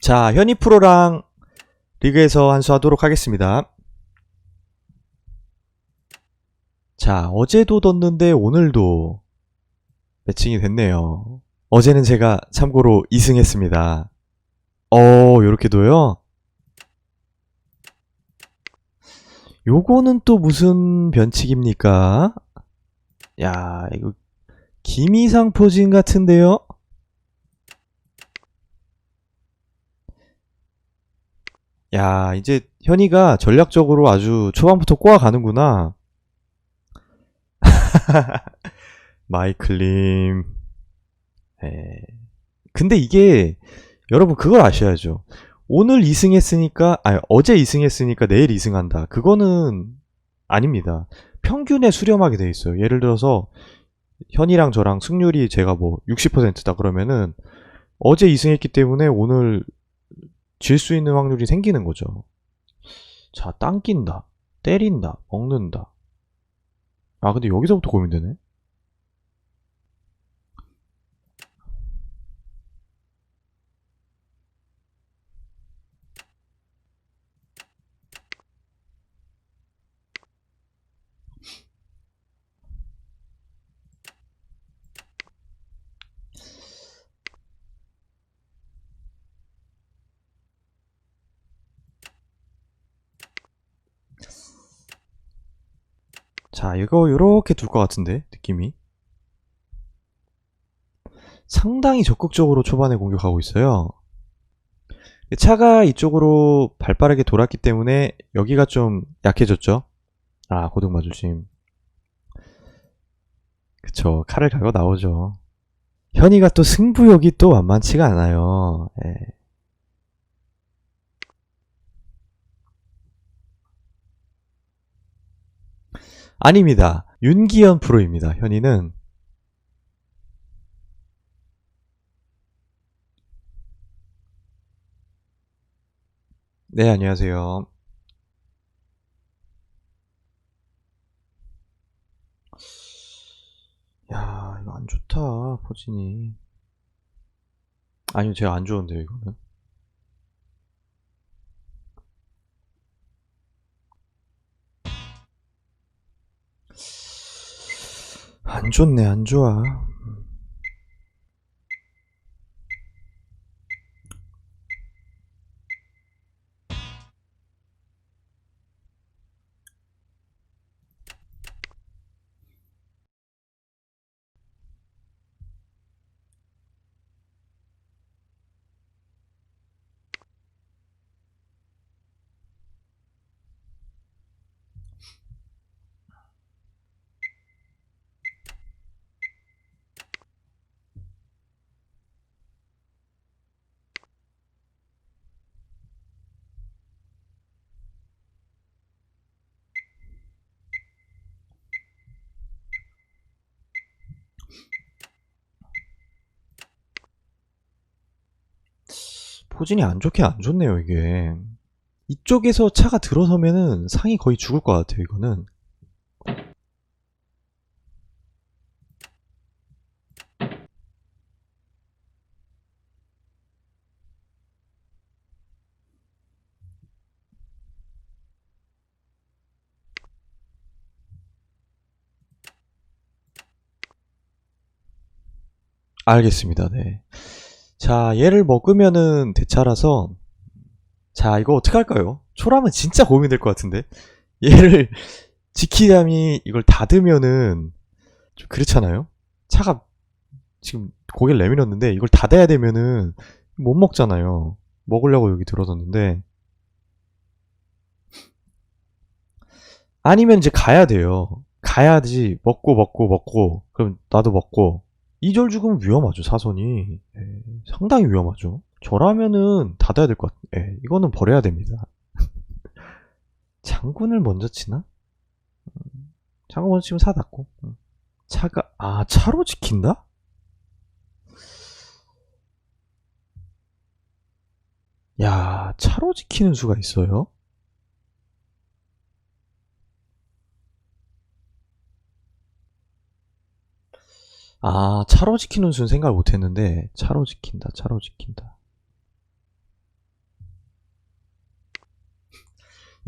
자, 현이 프로랑 리그에서 한수 하도록 하겠습니다. 자, 어제도 뒀는데 오늘도 매칭이 됐네요. 어제는 제가 참고로 2승 했습니다. 어, 요렇게도요? 요거는 또 무슨 변칙입니까? 야, 이거 김이상 포진 같은데요? 야, 이제 현이가 전략적으로 아주 초반부터 꼬아가는구나. 마이클님. 에. 근데 이게 여러분 그걸 아셔야죠. 오늘 2승 했으니까 아니 어제 2승 했으니까 내일 2승 한다. 그거는 아닙니다. 평균에 수렴하게 돼 있어요. 예를 들어서 현이랑 저랑 승률이 제가 뭐 60%다 그러면은 어제 2승 했기 때문에 오늘 질 수 있는 확률이 생기는 거죠. 자, 당긴다. 때린다. 먹는다. 아, 근데 여기서부터 고민되네. 자, 이거 요렇게 둘 것 같은데, 느낌이. 상당히 적극적으로 초반에 공격하고 있어요. 차가 이쪽으로 발빠르게 돌았기 때문에 여기가 좀 약해졌죠? 아, 고등마 조심. 그쵸, 칼을 갈고 나오죠. 현이가 또 승부욕이 또 만만치가 않아요. 예. 아닙니다. 윤기현 프로입니다. 현이는 네, 안녕하세요. 야, 이거 안 좋다, 포진이. 아니요, 제가 안 좋은데요, 이거는. 안 좋네, 안 좋아. 포진이 안 좋긴 안 좋네요, 이게. 이쪽에서 차가 들어서면은 상이 거의 죽을 것 같아요, 이거는. 알겠습니다, 네. 자, 얘를 먹으면은 대차라서 자, 이거 어떡할까요? 초라면 진짜 고민이 될 것 같은데. 얘를 지키자미 이걸 닫으면은 좀 그렇잖아요? 차가 지금 고개를 내밀었는데 이걸 닫아야 되면은 못 먹잖아요. 먹으려고 여기 들어섰는데 아니면 이제 가야 돼요. 가야지 먹고 먹고 먹고 그럼 나도 먹고 이절 죽으면 위험하죠 사선이 예, 상당히 위험하죠 저라면은 닫아야 될 것 같아 예, 이거는 버려야 됩니다 장군을 먼저 치나? 음, 장군 먼저 치면 사 닫고 음. 차가 아 차로 지킨다? 야 차로 지키는 수가 있어요? 아, 차로 지키는 수는 생각을 못했는데 차로 지킨다, 차로 지킨다.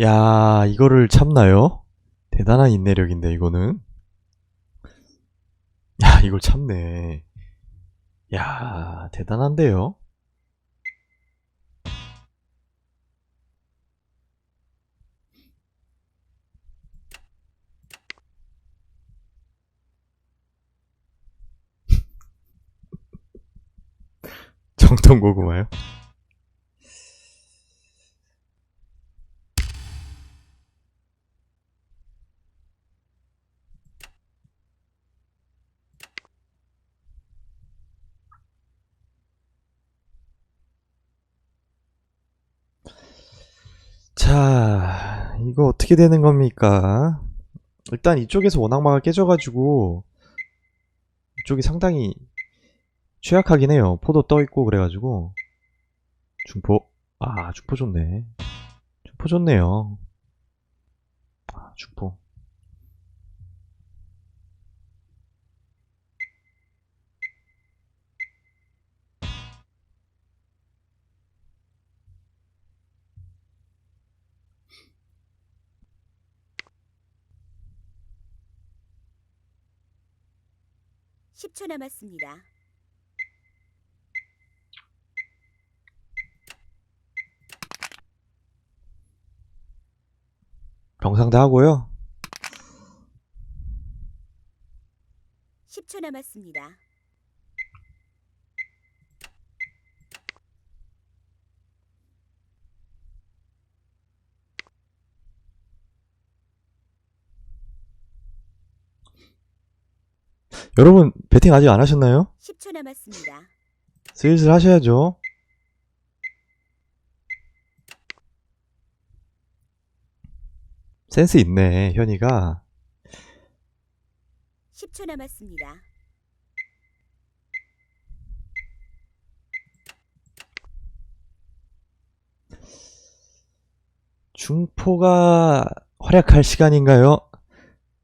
야, 이거를 참나요? 대단한 인내력인데 이거는. 야, 이걸 참네. 야, 대단한데요? 정통 고구마요? 자, 이거 어떻게 되는 겁니까? 일단 이쪽에서 원악마가 깨져가지고 이쪽이 상당히 취약하긴 해요. 포도 떠있고 그래가지고 중포 아 중포 좋네. 중포 좋네요. 아, 중포 십 초 남았습니다. 병상대 하고요. 십초 남았습니다. 여러분 배팅 아직 안 하셨나요? 십초 남았습니다. 슬슬 하셔야죠. 센스 있네 현이가. 십초 남았습니다. 중포가 활약할 시간인가요?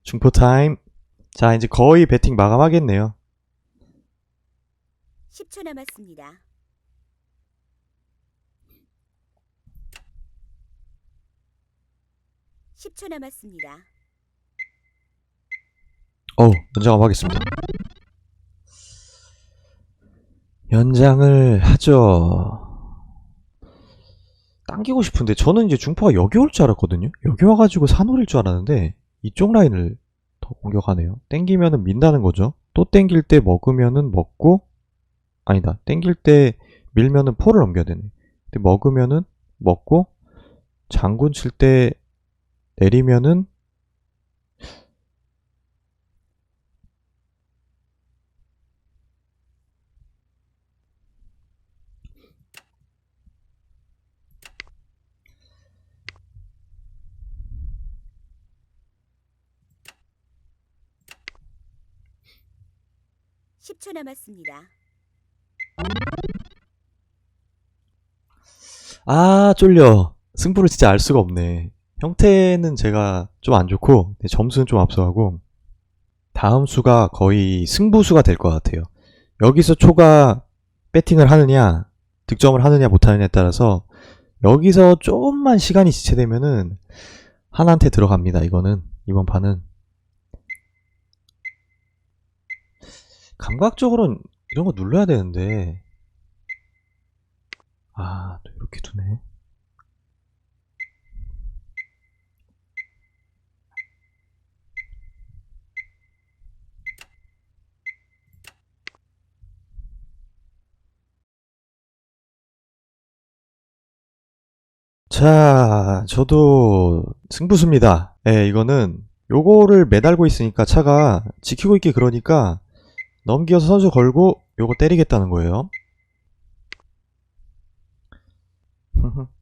중포 타임. 자, 이제 거의 배팅 마감하겠네요. 십초 남았습니다. 십초 남았습니다. 어우, 연장업 하겠습니다. 연장을 하죠. 당기고 싶은데, 저는 이제 중포가 여기 올 줄 알았거든요? 여기 와가지고 산홀일 줄 알았는데, 이쪽 라인을 더 공격하네요. 땡기면은 민다는 거죠. 또 땡길 때 먹으면은 먹고, 아니다. 땡길 때 밀면은 포를 넘겨야 되네. 근데 먹으면은 먹고, 장군 칠 때 내리면은 십초 남았습니다. 아, 쫄려. 승부를 진짜 알 수가 없네. 형태는 제가 좀 안 좋고, 네, 점수는 좀 앞서가고, 다음 수가 거의 승부수가 될 것 같아요. 여기서 초가 배팅을 하느냐, 득점을 하느냐 못하느냐에 따라서, 여기서 조금만 시간이 지체되면은, 하나한테 들어갑니다, 이거는. 이번 판은. 감각적으로는 이런 거 눌러야 되는데, 아, 또 이렇게 두네. 자, 저도 승부수입니다. 예, 이거는 요거를 매달고 있으니까 차가 지키고 있기 그러니까 넘겨서 선수 걸고 요거 때리겠다는 거예요.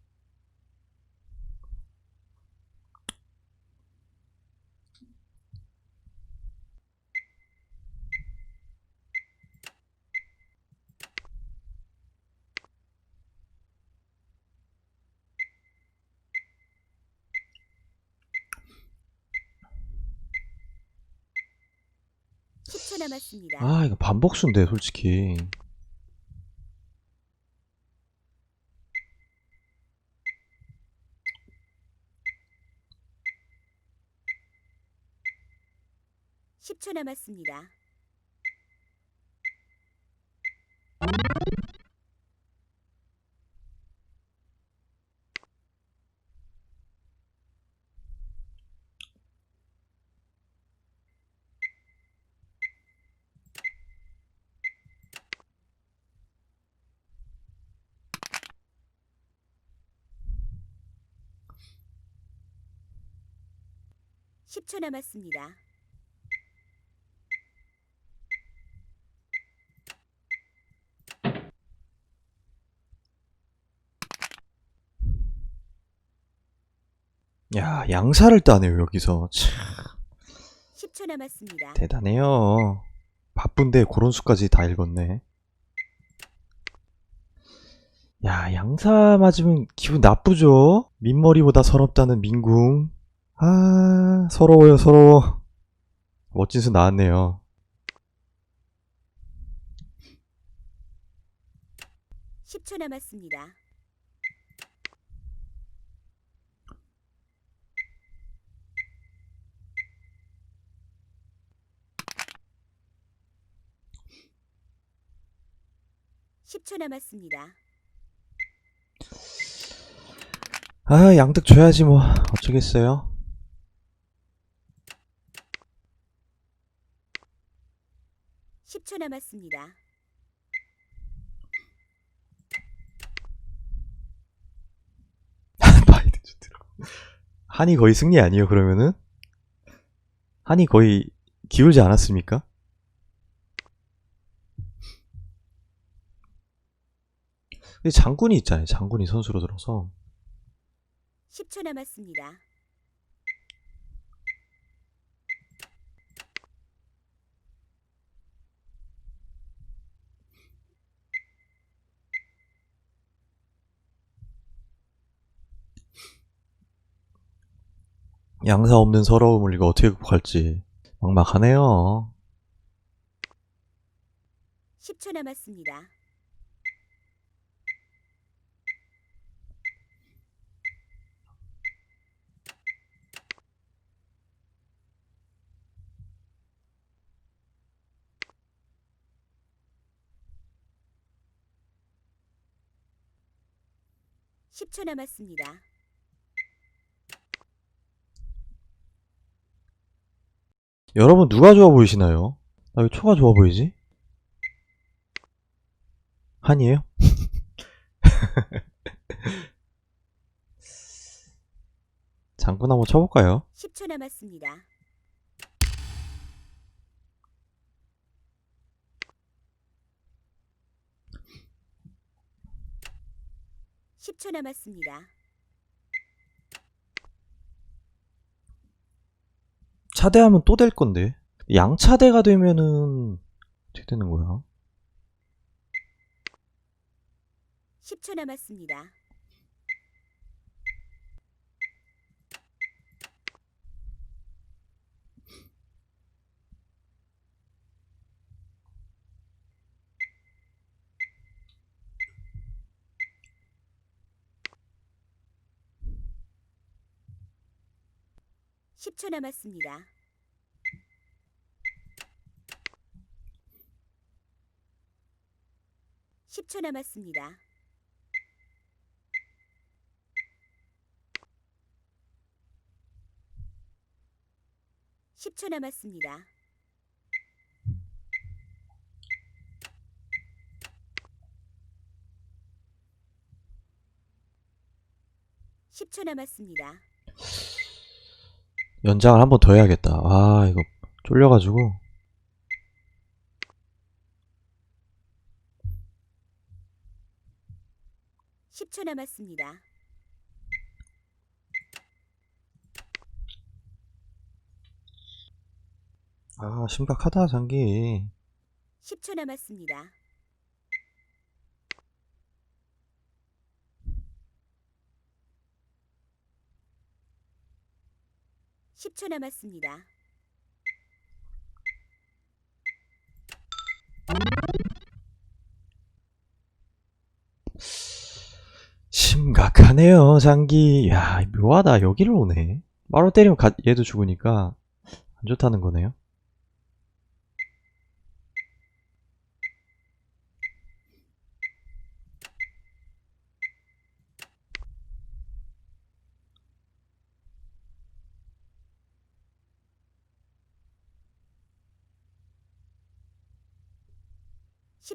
3초 남았습니다. 아 이거 반복수인데 솔직히 십 초 남았습니다. 십초 남았습니다. 야, 양사를 따네요, 여기서. 참, 10초 남았습니다. 대단해요. 바쁜데 그런 수까지 다 읽었네. 야, 양사 맞으면 기분 나쁘죠? 민머리보다 서럽다는 민궁. 아, 서러워요, 서러워. 멋진 수 나왔네요. 십 초 남았습니다. 십 초 남았습니다. 아, 양득 줘야지 뭐. 어쩌겠어요. 십초 남았습니다. 바이든 좋더라고. 한이 거의 승리 아니에요, 그러면은? 한이 거의 기울지 않았습니까? 근데 장군이 있잖아요, 장군이 선수로 들어서. 10초 남았습니다. 양사 없는 서러움을 이거 어떻게 극복할지 막막하네요. 10초 남았습니다. 십초 남았습니다. 여러분 누가 좋아 보이시나요? 나 왜 초가 좋아 보이지? 한이에요? 장군 한번 쳐볼까요? 10초 남았습니다. 십초 남았습니다. 차대하면 또 될 건데. 양차대가 되면은 어떻게 되는 거야? 10초 남았습니다. 십초 남았습니다. 십초 남았습니다. 10초 남았습니다. 십 초 남았습니다. 연장을 한 번 더 해야겠다. 아, 이거 쫄려가지고. 십초 남았습니다. 아, 심각하다, 장기. 10초 남았습니다. 십초 남았습니다. 심각하네요, 장기. 야, 묘하다. 여기를 오네. 바로 때리면 가- 얘도 죽으니까 안 좋다는 거네요.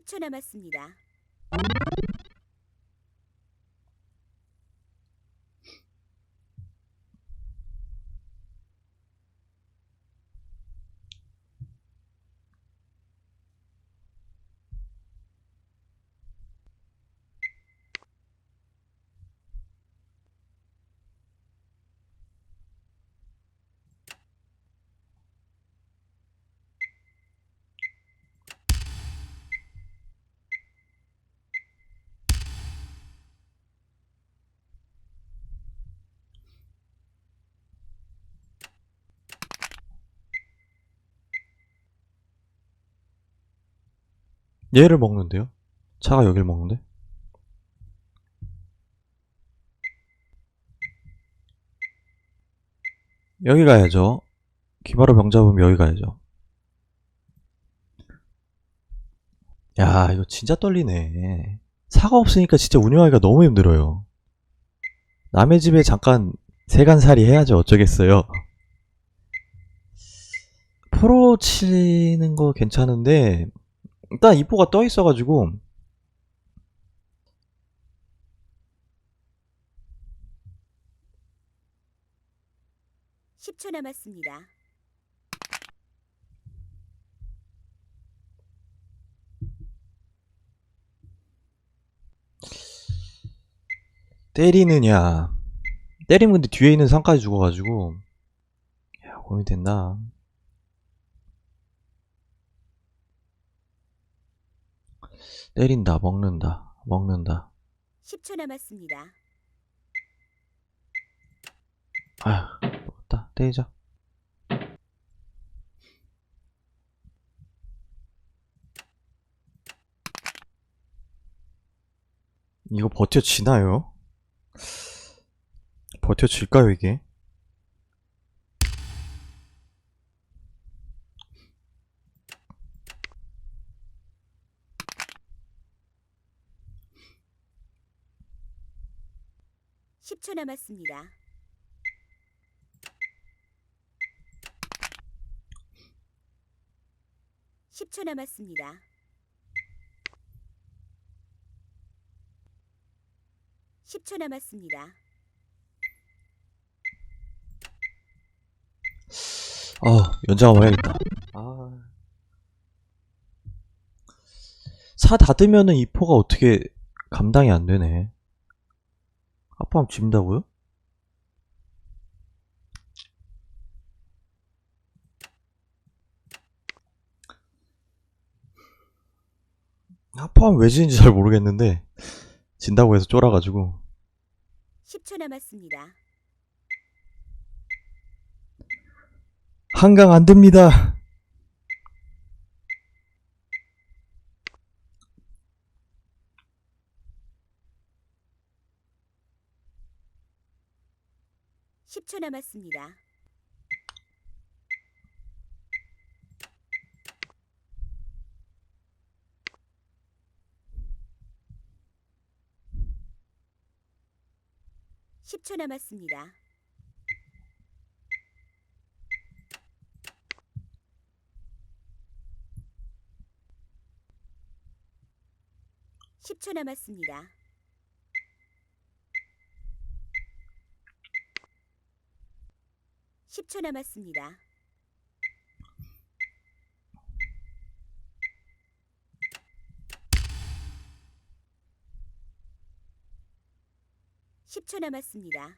10초 남았습니다. 얘를 먹는데요? 차가 여길 먹는데? 여기 가야죠. 기바로 병 잡으면 여기 가야죠. 야, 이거 진짜 떨리네. 차가 없으니까 진짜 운영하기가 너무 힘들어요. 남의 집에 잠깐 세간살이 해야죠. 어쩌겠어요. 프로 치는 거 괜찮은데, 일단 이포가 떠 있어가지고, 10초 남았습니다. 때리느냐. 때리면 근데 뒤에 있는 상까지 죽어가지고, 야, 고민된다. 때린다, 먹는다, 먹는다. 10초 남았습니다. 아휴, 먹었다. 때리자. 이거 버텨지나요? 버텨질까요, 이게? 십초 남았습니다. 십 초 남았습니다. 십 초 남았습니다. 아, 연장 한번 해야겠다. 아. 차 닫으면은 이 포가 어떻게 감당이 안 되네. 아빠하면 집다고요? 하파하면 왜 지는지 잘 모르겠는데 진다고 해서 쫄아가지고 10초 남았습니다. 한강 안 됩니다. 십초 남았습니다. 십초 남았습니다. 십초 남았습니다. 십초 남았습니다. 십초 남았습니다.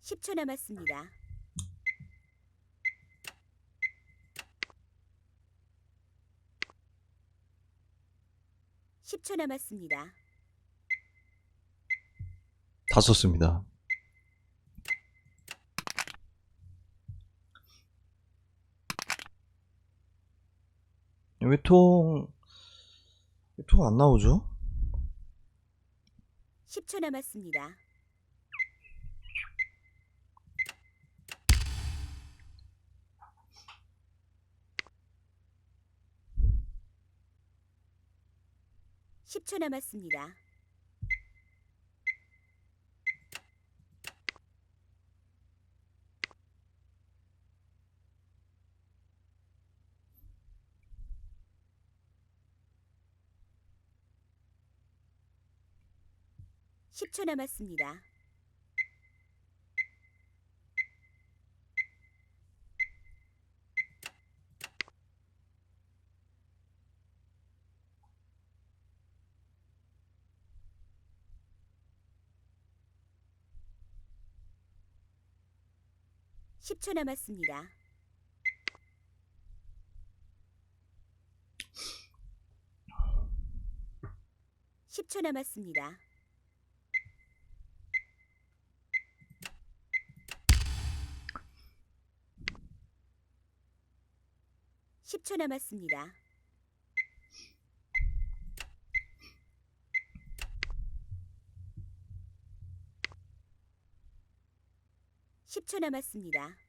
십초 남았습니다. 십초 남았습니다. 다 썼습니다. 왜 통, 왜통안 나오죠? 10초 남았습니다. 십초 남았습니다. 10초 남았습니다. (10초) 남았습니다. (10초) 남았습니다. 10초 남았습니다. (10초) 남았습니다.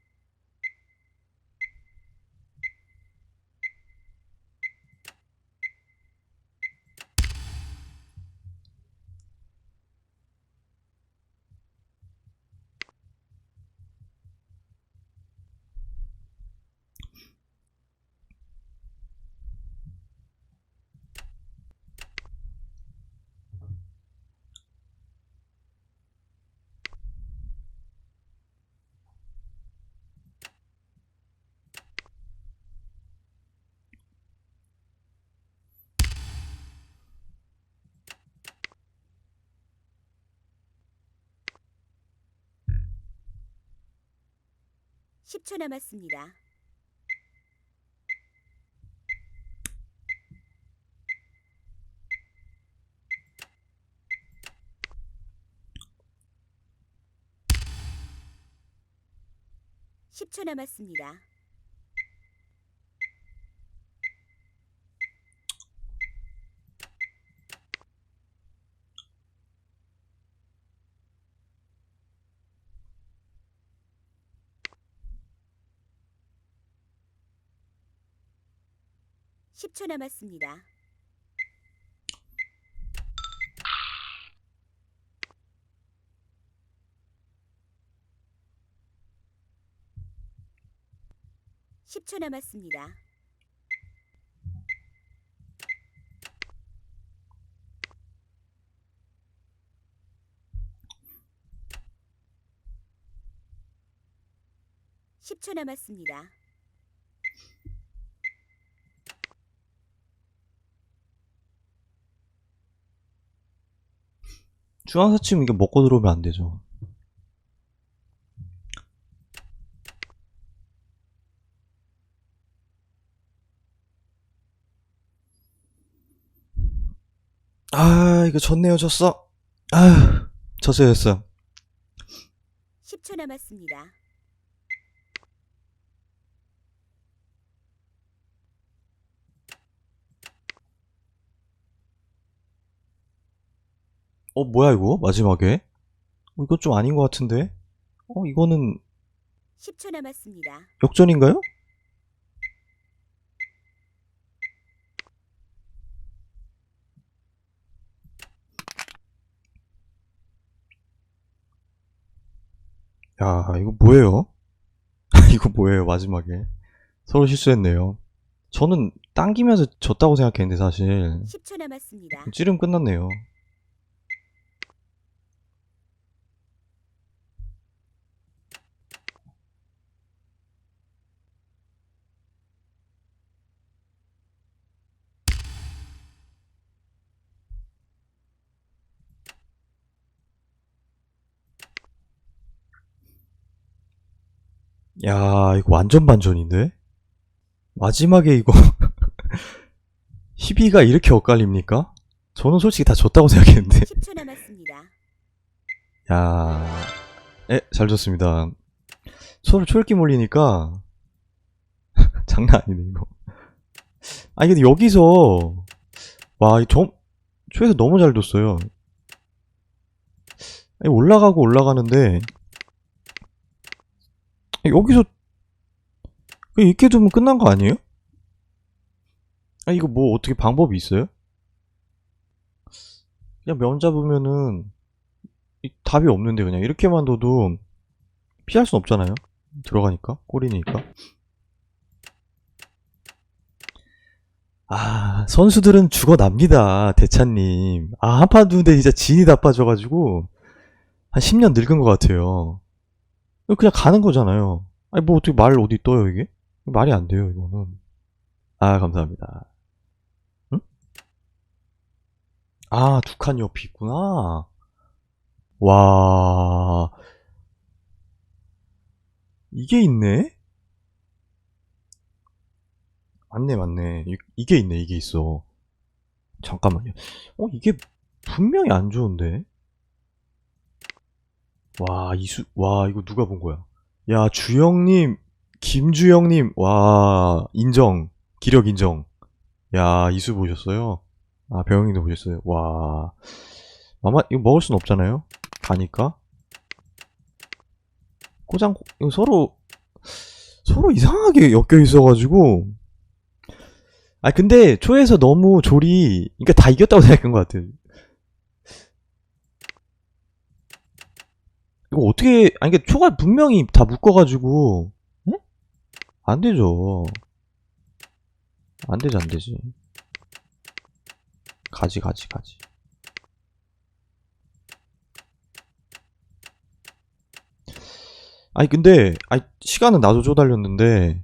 (10초) 남았습니다. (10초) 남았습니다. (10초) 남았습니다. (10초) 남았습니다. (10초) 남았습니다. 중앙사치면 이게 먹고 들어오면 안 되죠. 아, 이거 졌네요, 졌어. 아, 졌어요, 졌어. 10초 남았습니다. 어, 뭐야, 이거? 마지막에? 어, 이거 좀 아닌 것 같은데? 어, 이거는 10초 남았습니다. 역전인가요? 야, 이거 뭐예요? 이거 뭐예요, 마지막에. 서로 실수했네요. 저는 당기면서 졌다고 생각했는데, 사실. 10초 남았습니다. 찌름 끝났네요. 야, 이거 완전 반전인데? 마지막에 이거 12가 이렇게 엇갈립니까? 저는 솔직히 다 졌다고 생각했는데. 10초 남았습니다. 야, 에, 잘 졌습니다. 서로 초읽기 몰리니까 장난 아니네 이거. 아니 근데 여기서 와, 이 점, 초에서 너무 잘 뒀어요. 올라가고 올라가는데 여기서 있게 두면 끝난 거 아니에요? 아 이거 뭐 어떻게 방법이 있어요? 그냥 면 잡으면은 이 답이 없는데 그냥 이렇게만 둬도 피할 순 없잖아요. 들어가니까 꼬리니까. 아, 선수들은 죽어납니다, 대찬님. 아, 한판 두는데 진짜 진이 다 빠져가지고, 한 10년 늙은 것 같아요. 그냥 가는 거잖아요. 아니, 뭐 어떻게 말 어디 떠요, 이게? 말이 안 돼요, 이거는. 아, 감사합니다. 응? 아, 두 칸 옆이 있구나. 와, 이게 있네? 맞네, 맞네. 이, 이게 있네, 이게 있어. 잠깐만요. 어, 이게 분명히 안 좋은데? 와, 이수, 와, 이거 누가 본 거야? 야, 주영님, 김주영님, 와, 인정. 기력 인정. 야, 이수 보셨어요? 아, 배영님도 보셨어요? 와. 아마, 이거 먹을 순 없잖아요? 가니까. 꼬장, 이거 서로, 서로 이상하게 엮여 있어가지고. 아, 근데 초에서 너무 조리, 그러니까 다 이겼다고 생각한 것 같아요. 이거 어떻게, 아니, 그러니까 초가 분명히 다 묶어가지고, 에? 안 되죠. 안 되지, 안 되지. 가지, 가지, 가지. 아니, 근데, 아니, 시간은 나도 쪼달렸는데,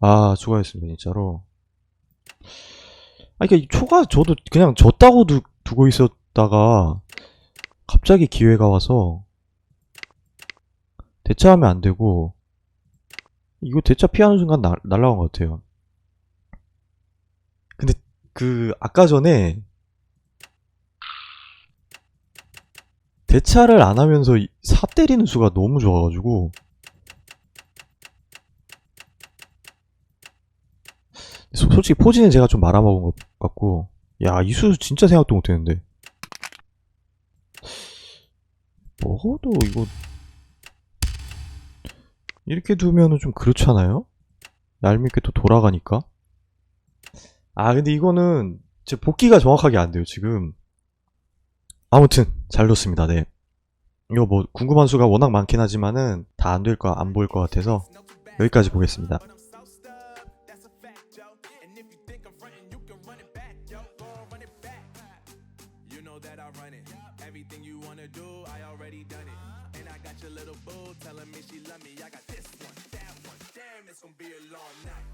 아, 수고하셨습니다, 진짜로. 아니, 그니까, 이 초가 저도 그냥 졌다고 두, 두고 있었다가, 갑자기 기회가 와서, 대차하면 안 되고, 이거 대차 피하는 순간 날, 날라간 것 같아요. 근데, 그, 아까 전에, 대차를 안 하면서 이- 사 때리는 수가 너무 좋아가지고, 소- 솔직히 포지는 제가 좀 말아먹은 것 같고, 야, 이 수 진짜 생각도 못했는데. 먹어도 이거, 이렇게 두면은 좀 그렇잖아요? 얄밉게 또 돌아가니까. 아, 근데 이거는 제 복귀가 정확하게 안 돼요, 지금. 아무튼, 잘 뒀습니다, 네. 이거 뭐, 궁금한 수가 워낙 많긴 하지만은, 다 안 될 거, 안 보일 것 같아서, 여기까지 보겠습니다. Gonna be a long night.